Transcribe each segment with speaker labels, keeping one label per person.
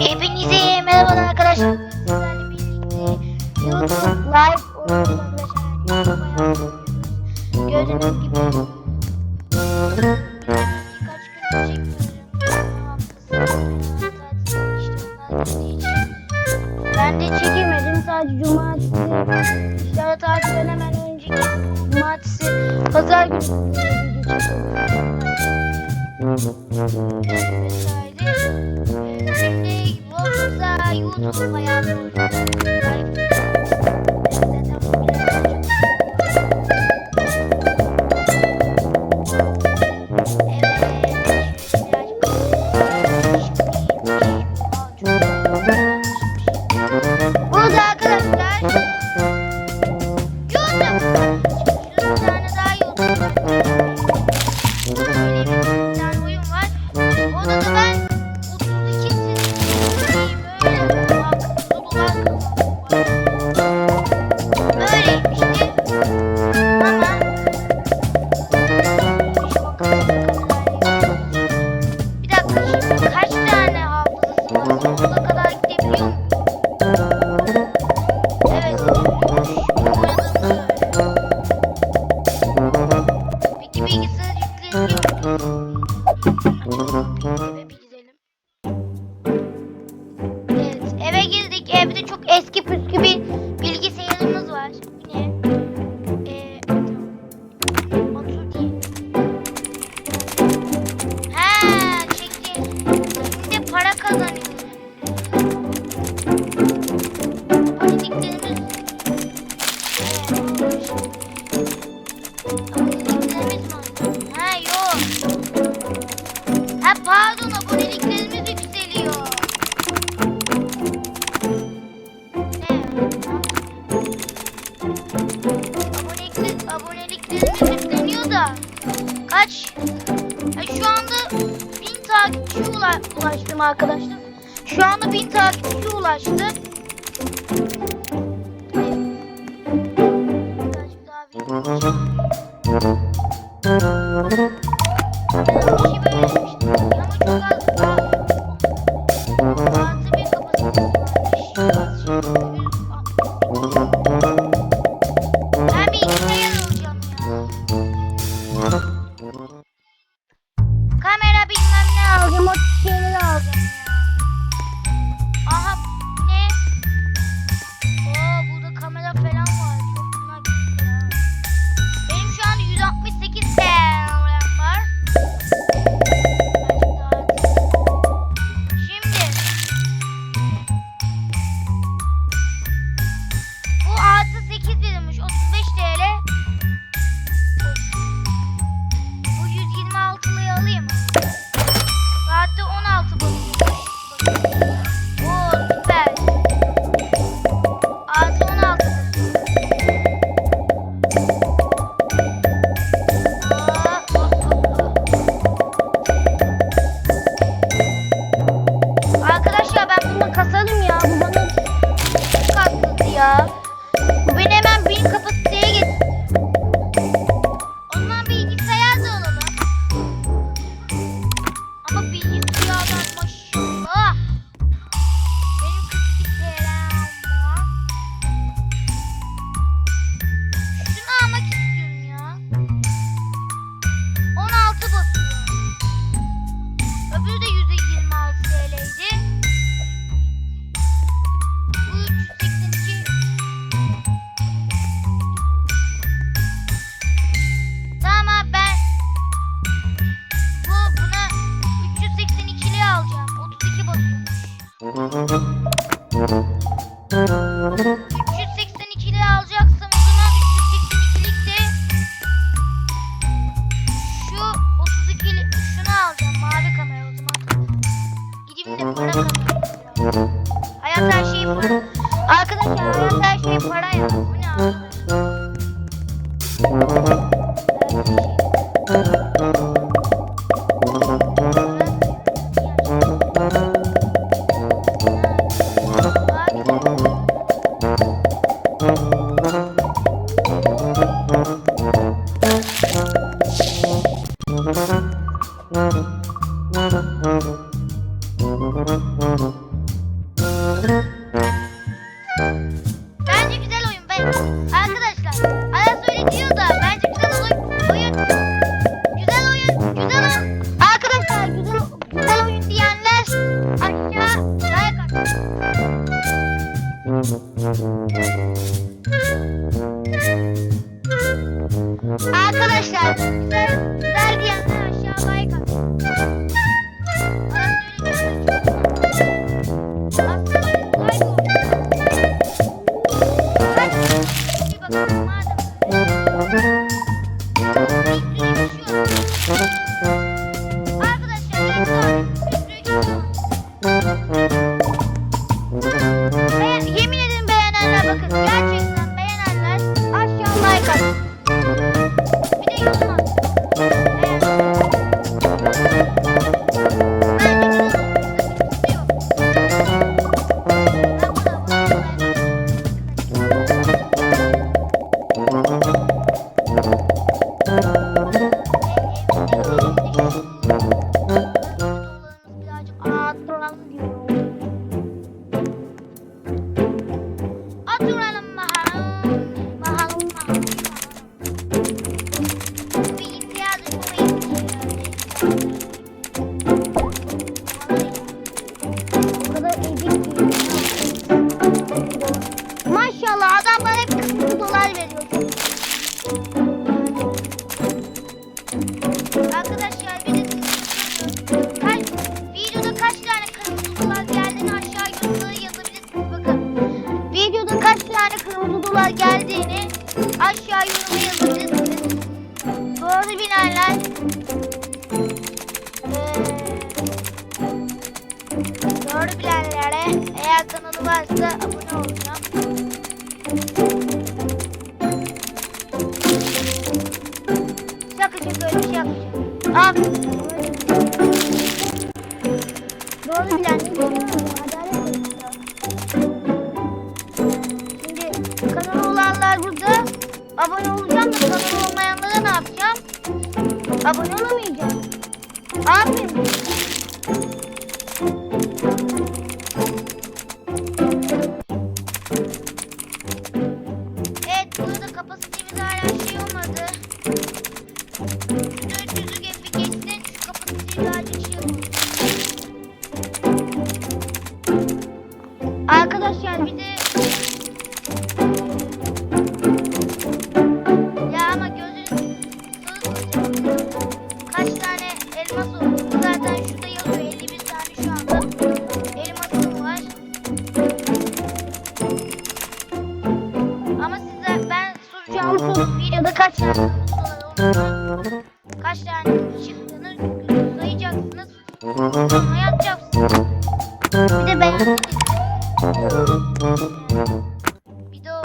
Speaker 1: Hepinize merhaba arkadaşlar. Sizlerle birlikte YouTube Live Gördüğünüz gibi birkaç gün önceki ben de çekemedim sadece cumartesi işte tatilden hemen önceki cumartesi pazar günü video çektim. Najmniej, może za jutro, bo ja ulaştım arkadaşlar. Şu anda 1000 takipçi ulaştı. Hayat her şeyi para. Arkadaşlar hayat her şeyi para ya. Bu ne? Thank you. Arkadaşlar Arkadaşlar bir de siz kaç, tane kırmızı dolar geldiğini aşağı yorumlara yazabilirsiniz bakın. Videoda kaç tane kırmızı dolar geldiğini aşağı yoruma yazabilirsiniz. Doğru bilenler ee, doğru bilenlere eğer kanalı varsa abone olacağım. Aa. Doğru bilendim. Şimdi kanalı burada. Abone olacağım da kanalı olmayanlara ne yapacağım? Abone olamayacağım. Abi Bir de ben... Bir de o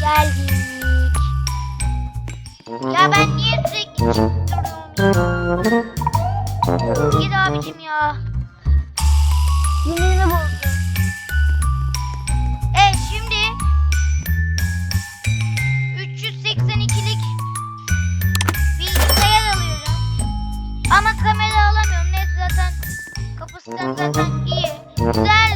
Speaker 1: Geldim. Ya ben niye sürekli çıkıyorum ya? Git abicim ya. Yemeğimi bozdum. Evet şimdi 382'lik bilgisayar alıyorum. Ama kamera alamıyorum. Neyse zaten kapısından zaten iyi. Güzel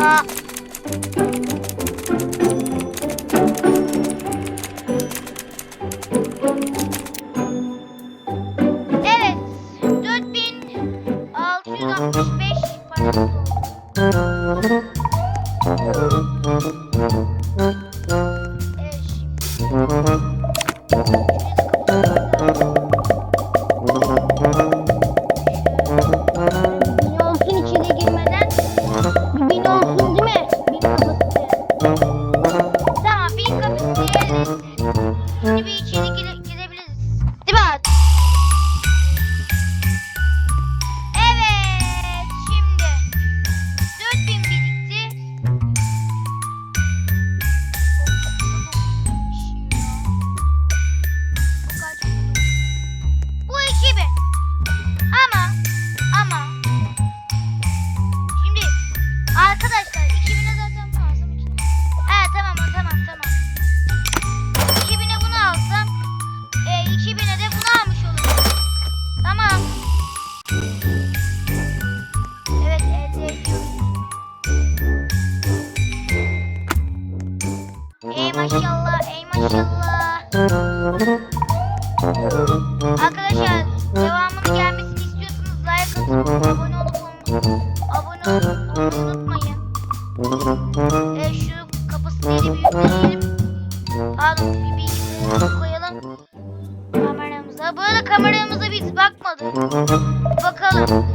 Speaker 1: 안. maşallah ey maşallah. Arkadaşlar devamını gelmesini istiyorsanız like atın. Abone olup abone olup unutmayın. E, şu kapısını yeni bir yükleyelim. Pardon bir koyalım. Kameramıza. Bu kameramıza biz bakmadık. Bakalım.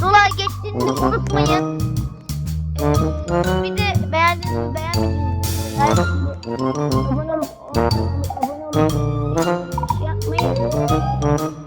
Speaker 1: Dolar geçtiğinizi unutmayın. Bir de beğendiğiniz beğenmediğiniz abone olmayı, abone olmayı, şey abone olmayı yapmayı